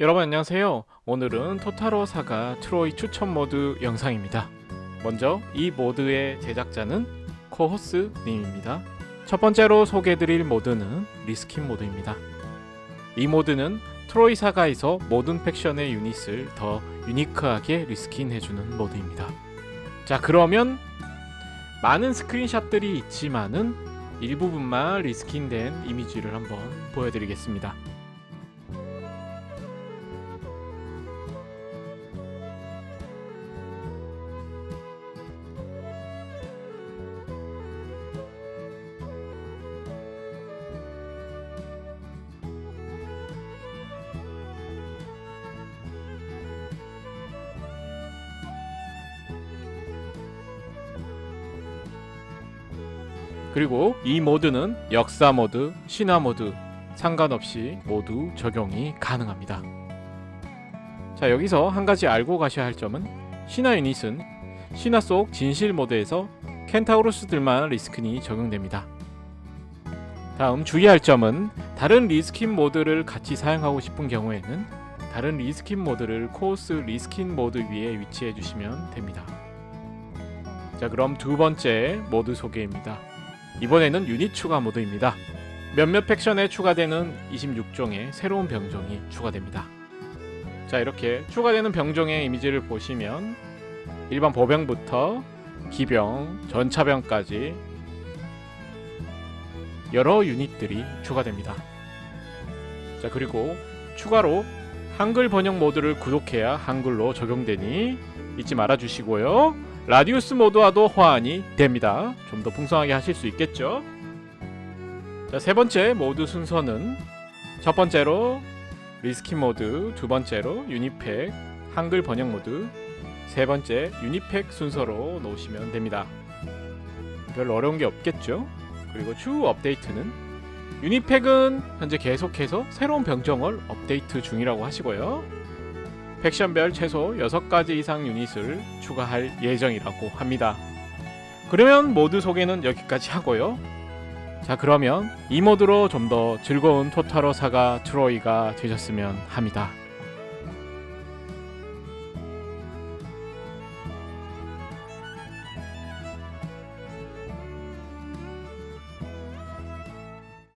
여러분 안녕하세요. 오늘은 토타로 사가 트로이 추천 모드 영상입니다. 먼저 이 모드의 제작자는 코호스 님입니다. 첫 번째로 소개해드릴 모드는 리스킨 모드입니다. 이 모드는 트로이 사가에서 모든 팩션의 유닛을 더 유니크하게 리스킨 해주는 모드입니다. 자 그러면 많은 스크린샷들이 있지만은 일부분만 리스킨된 이미지를 한번 보여드리겠습니다. 그리고 이 모드는 역사 모드, 신화 모드 상관없이 모두 적용이 가능합니다. 자 여기서 한 가지 알고 가셔야 할 점은 신화 유닛은 신화 속 진실 모드에서 켄타우로스들만 리스킨이 적용됩니다. 다음 주의할 점은 다른 리스킨 모드를 같이 사용하고 싶은 경우에는 다른 리스킨 모드를 코어스 리스킨 모드 위에 위치해 주시면 됩니다. 자 그럼 두 번째 모드 소개입니다. 이번에는 유닛 추가 모드입니다. 몇몇 팩션에 추가되는 26종의 새로운 병종이 추가됩니다. 자 이렇게 추가되는 병종의 이미지를 보시면 일반 보병부터 기병, 전차병까지 여러 유닛들이 추가됩니다. 자 그리고 추가로 한글 번역 모드를 구독해야 한글로 적용되니 잊지 말아 주시고요. 라디우스 모드와도 호환이 됩니다. 좀 더 풍성하게 하실 수 있겠죠? 자, 세 번째 모드 순서는 첫 번째로 리스킨 모드, 두 번째로 유니팩, 한글 번역 모드, 세 번째 유니팩 순서로 놓으시면 됩니다. 별 어려운 게 없겠죠? 그리고 추후 업데이트는 유니팩은 현재 계속해서 새로운 병정을 업데이트 중이라고 하시고요. 팩션별 최소 6가지 이상 유닛을 추가할 예정이라고 합니다. 그러면 모드 소개는 여기까지 하고요. 자 그러면 이 모드로 좀 더 즐거운 토타로 사가 트로이가 되셨으면 합니다.